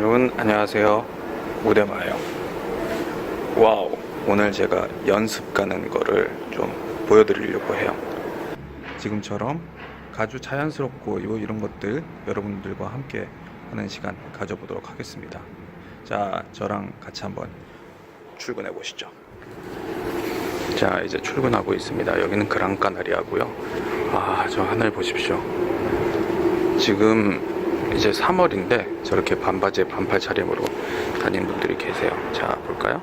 여러분 안녕하세요. 무대마요. 와우 오늘 제가 연습 가는 거를 좀 보여드리려고 해요. 지금처럼 아주 자연스럽고 요 이런 것들 여러분들과 함께 하는 시간 가져보도록 하겠습니다. 자 저랑 같이 한번 출근해 보시죠. 자 이제 출근하고 있습니다. 여기는 그랑카나리아고요. 아 저 하늘 보십시오. 지금 이제 3월인데 저렇게 반바지에 반팔 차림으로 다니는 분들이 계세요. 자, 볼까요?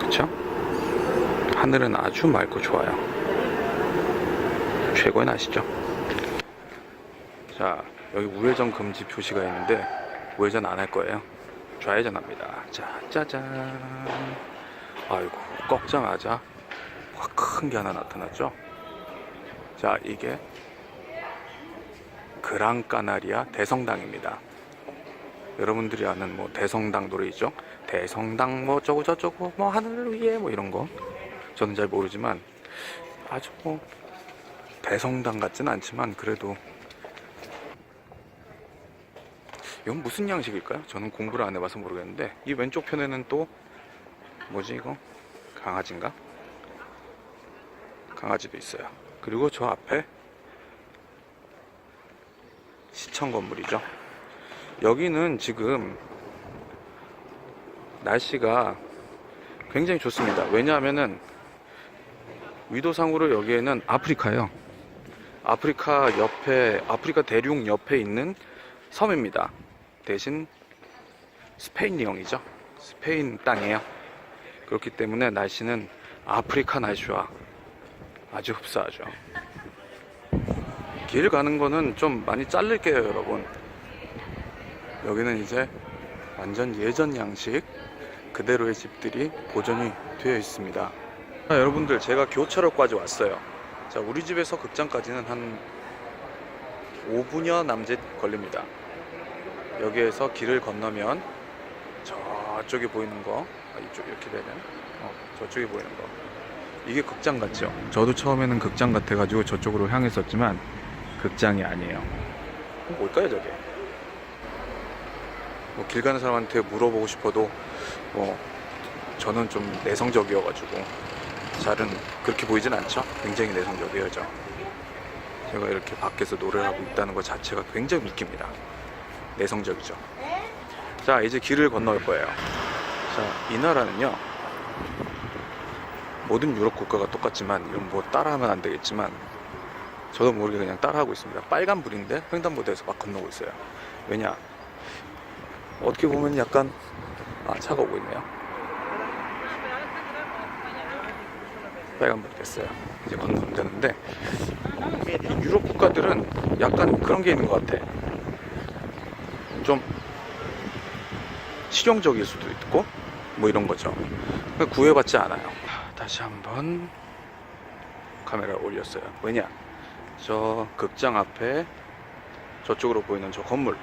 그쵸? 하늘은 아주 맑고 좋아요. 최고의 날씨죠. 자, 여기 우회전 금지 표시가 있는데 우회전 안 할 거예요. 좌회전 합니다. 자, 짜잔. 아이고, 꺾자마자 확 큰 게 하나 나타났죠? 자, 이게 그랑 까나리아 대성당입니다. 여러분들이 아는 뭐 대성당 노래 있죠? 대성당 뭐 저거 저쩌고 뭐 하늘 위에 뭐 이런 거 저는 잘 모르지만 아주 뭐 대성당 같진 않지만 그래도 이건 무슨 양식일까요? 저는 공부를 안 해봐서 모르겠는데 이 왼쪽 편에는 또 뭐지 이거 강아지인가? 강아지도 있어요. 그리고 저 앞에 시청 건물이죠. 여기는 지금 날씨가 굉장히 좋습니다. 왜냐하면은 위도상으로 여기에는 아프리카요. 아프리카 옆에 아프리카 대륙 옆에 있는 섬입니다. 대신 스페인령이죠. 스페인 땅이에요. 그렇기 때문에 날씨는 아프리카 날씨와 아주 흡사하죠. 길 가는 거는 좀 많이 자를게요, 여러분. 여기는 이제 완전 예전 양식 그대로의 집들이 보존이 되어 있습니다. 자, 여러분들, 제가 교차로까지 왔어요. 자, 우리 집에서 극장까지는 한 5분여 남짓 걸립니다. 여기에서 길을 건너면 저쪽에 보이는 거, 아, 이쪽 이렇게 되네. 어, 저쪽에 보이는 거. 이게 극장 같죠? 저도 처음에는 극장 같아가지고 저쪽으로 향했었지만 극장이 아니에요. 뭘까요, 저게? 뭐 길 가는 사람한테 물어보고 싶어도 뭐 저는 좀 내성적이어가지고 잘은 그렇게 보이진 않죠. 굉장히 내성적이에요, 저. 제가 이렇게 밖에서 노래를 하고 있다는 것 자체가 굉장히 웃깁니다. 내성적이죠. 자, 이제 길을 건널 거예요. 자, 이 나라는요. 모든 유럽 국가가 똑같지만 이건 뭐 따라하면 안 되겠지만 저도 모르게 그냥 따라하고 있습니다. 빨간 불인데 횡단보도에서 막 건너고 있어요. 왜냐? 어떻게 보면 약간 아 차가 오고 있네요. 빨간 불 됐어요. 이제 건너면 되는데 이 유럽 국가들은 약간 그런 게 있는 것 같아. 좀 실용적일 수도 있고 뭐 이런 거죠. 구애받지 않아요. 다시 한번 카메라 올렸어요. 왜냐? 저 극장 앞에 저쪽으로 보이는 저 건물.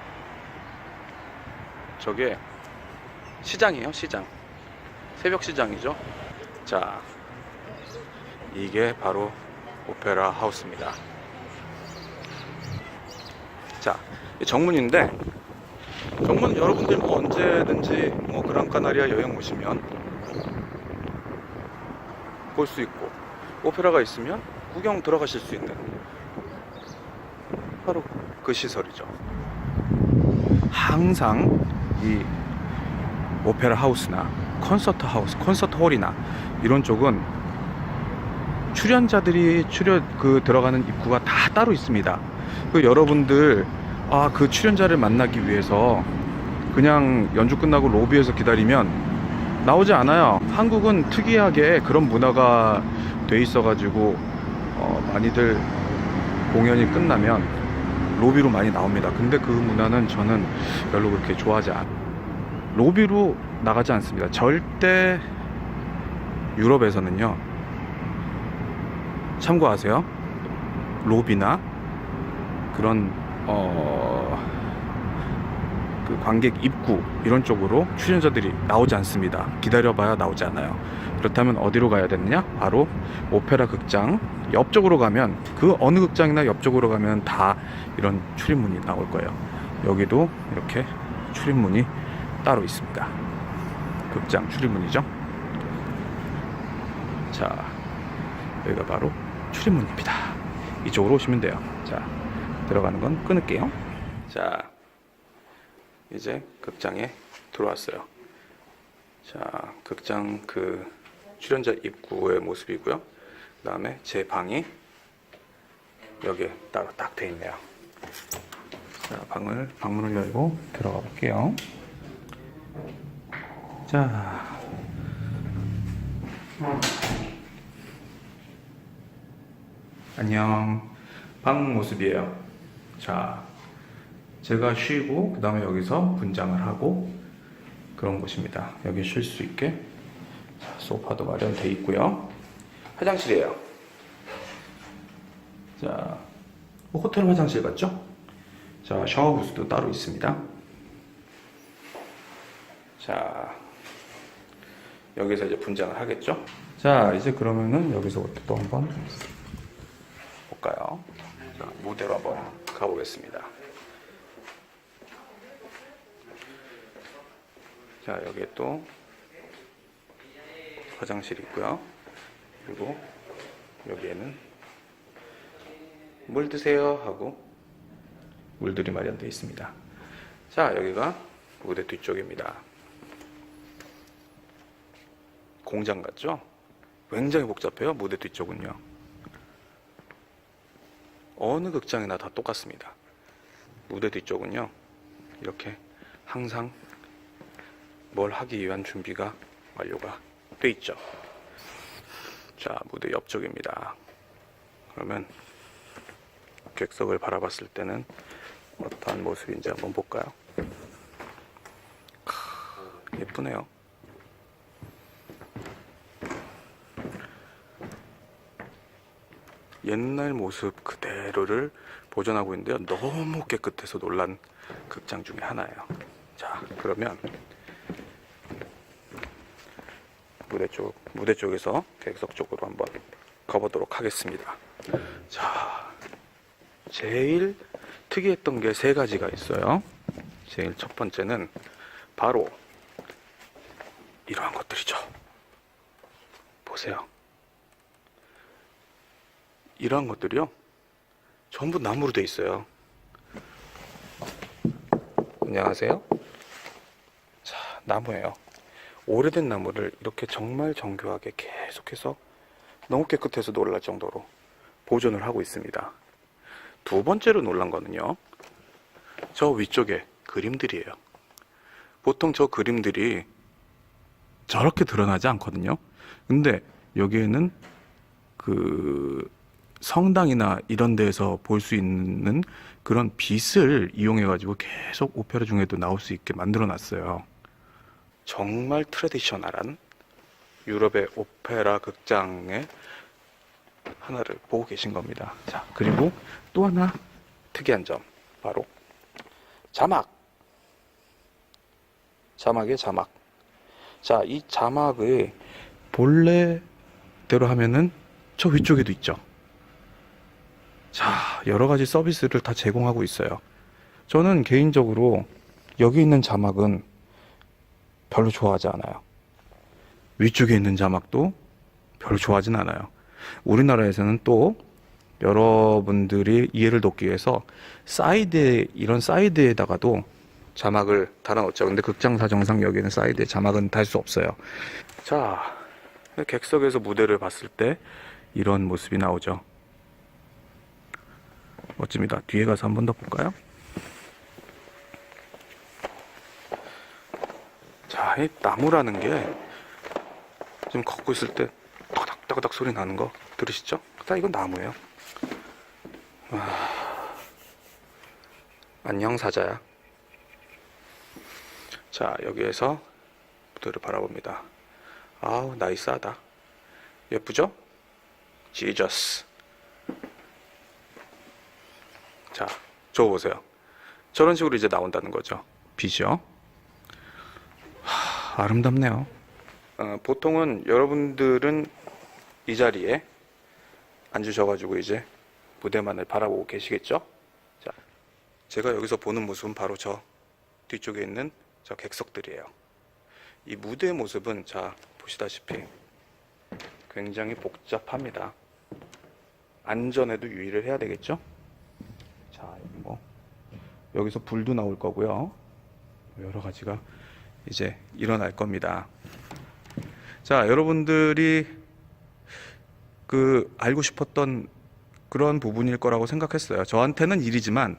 저게 시장이에요 시장. 새벽 시장이죠? 자 이게 바로 오페라 하우스입니다. 자 정문인데 정문 여러분들 뭐 언제든지 뭐 그랑카나리아 여행 오시면 볼 수 있고 오페라가 있으면 구경 들어가실 수 있는 바로 그 시설이죠. 항상 이 오페라 하우스나 콘서트 하우스, 콘서트 홀이나 이런 쪽은 출연자들이 출연 그 들어가는 입구가 다 따로 있습니다. 그 여러분들 아 그 출연자를 만나기 위해서 그냥 연주 끝나고 로비에서 기다리면 나오지 않아요. 한국은 특이하게 그런 문화가 돼 있어가지고 어, 많이들 공연이 끝나면 로비로 많이 나옵니다. 근데 그 문화는 저는 별로 그렇게 좋아하지 않. 로비로 나가지 않습니다. 절대 유럽에서는요. 참고하세요. 로비나 그런 어, 그 관객 입구 이런 쪽으로 출연자들이 나오지 않습니다. 기다려봐야 나오지 않아요. 그렇다면 어디로 가야 되느냐? 바로 오페라 극장 옆쪽으로 가면 그 어느 극장이나 옆쪽으로 가면 다 이런 출입문이 나올 거예요. 여기도 이렇게 출입문이 따로 있습니다. 극장 출입문이죠. 자, 여기가 바로 출입문입니다. 이쪽으로 오시면 돼요. 자, 들어가는 건 끊을게요. 자, 이제 극장에 들어왔어요. 자, 극장 그 출연자 입구의 모습이고요. 그 다음에 제 방이 여기에 따로 딱 돼 있네요. 자, 방을, 방문을 열고 들어가 볼게요. 자. 안녕. 방 모습이에요. 자, 제가 쉬고, 그 다음에 여기서 분장을 하고, 그런 곳입니다. 여기 쉴 수 있게. 자, 소파도 마련돼 있고요. 화장실이에요. 자, 뭐 호텔 화장실 같죠? 자, 샤워 부스도 따로 있습니다. 자, 여기서 이제 분장을 하겠죠? 자, 이제 그러면은 여기서부터 또 한번 볼까요? 자, 무대로 한번 가보겠습니다. 자, 여기에 또 화장실이 있고요. 그리고 여기에는 물 드세요 하고 물들이 마련되어 있습니다. 자, 여기가 무대 뒤쪽입니다. 공장 같죠? 굉장히 복잡해요, 무대 뒤쪽은요. 어느 극장이나 다 똑같습니다. 무대 뒤쪽은요, 이렇게 항상 뭘 하기 위한 준비가 완료가 돼 있죠. 자, 무대 옆쪽입니다. 그러면 객석을 바라봤을 때는 어떠한 모습인지 한번 볼까요? 크, 예쁘네요. 옛날 모습 그대로를 보존하고 있는데요. 너무 깨끗해서 놀란 극장 중에 하나예요. 자, 그러면 무대 쪽, 무대 쪽에서 객석 쪽으로 한번 가보도록 하겠습니다. 자, 제일 특이했던 게 세 가지가 있어요. 제일 첫 번째는 바로 이러한 것들이죠. 보세요. 이러한 것들이요. 전부 나무로 돼 있어요. 안녕하세요. 자, 나무예요. 오래된 나무를 이렇게 정말 정교하게 계속해서 너무 깨끗해서 놀랄 정도로 보존을 하고 있습니다. 두 번째로 놀란 거는요. 저 위쪽에 그림들이에요. 보통 저 그림들이 저렇게 드러나지 않거든요. 근데 여기에는 그 성당이나 이런 데에서 볼 수 있는 그런 빛을 이용해 가지고 계속 오페라 중에도 나올 수 있게 만들어 놨어요. 정말 트레디셔널한 유럽의 오페라 극장의 하나를 보고 계신 겁니다. 자, 그리고 또 하나 특이한 점 바로 자막. 자막의 자막. 자, 이 자막의 본래대로 하면은 저 위쪽에도 있죠. 자, 여러 가지 서비스를 다 제공하고 있어요. 저는 개인적으로 여기 있는 자막은 별로 좋아하지 않아요. 위쪽에 있는 자막도 별로 좋아하진 않아요. 우리나라에서는 또 여러분들이 이해를 돕기 위해서 사이드에 이런 사이드에다가도 자막을 달아놓죠. 근데 극장 사정상 여기는 사이드에 자막은 달 수 없어요. 자, 객석에서 무대를 봤을 때 이런 모습이 나오죠. 멋집니다. 뒤에 가서 한 번 더 볼까요? 자, 이 나무라는 게 지금 걷고 있을 때 따닥따닥 소리 나는 거 들으시죠? 자, 이건 나무예요. 와. 안녕 사자야. 자, 여기에서 무대를 바라봅니다. 아우, 나이스하다. 예쁘죠? 지저스. 자, 저거 보세요. 저런 식으로 이제 나온다는 거죠. 하, 아름답네요. 어, 보통은 여러분들은 이 자리에 앉으셔가지고 이제 무대만을 바라보고 계시겠죠? 자, 제가 여기서 보는 모습은 바로 저 뒤쪽에 있는 저 객석들이에요. 이 무대의 모습은 자 보시다시피 굉장히 복잡합니다. 안전에도 유의를 해야 되겠죠? 자, 뭐 여기서 불도 나올 거고요. 여러 가지가 이제 일어날 겁니다. 자, 여러분들이 그 알고 싶었던 그런 부분일 거라고 생각했어요. 저한테는 일이지만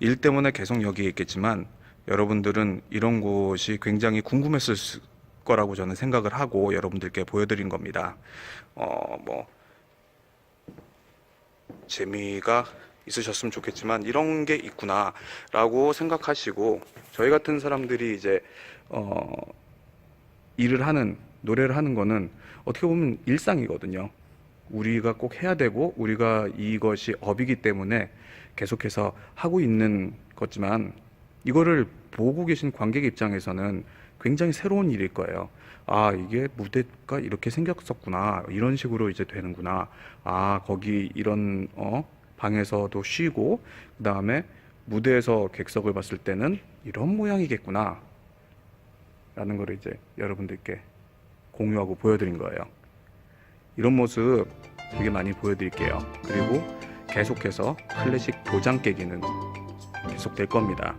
일 때문에 계속 여기에 있겠지만 여러분들은 이런 곳이 굉장히 궁금했을 수- 거라고 저는 생각을 하고 여러분들께 보여드린 겁니다. 어, 뭐 재미가 있으셨으면 좋겠지만 이런 게 있구나라고 생각하시고 저희 같은 사람들이 이제 어, 일을 하는 노래를 하는 거는 어떻게 보면 일상이거든요. 우리가 꼭 해야 되고 우리가 이것이 업이기 때문에 계속해서 하고 있는 거지만 이거를 보고 계신 관객 입장에서는 굉장히 새로운 일일 거예요. 아, 이게 무대가 이렇게 생겼었구나. 이런 식으로 이제 되는구나. 아, 거기 이런 어 방에서도 쉬고 그다음에 무대에서 객석을 봤을 때는 이런 모양이겠구나. 라는 거를 이제 여러분들께 공유하고 보여드린 거예요. 이런 모습 되게 많이 보여드릴게요. 그리고 계속해서 클래식 도장 깨기는 계속 될 겁니다.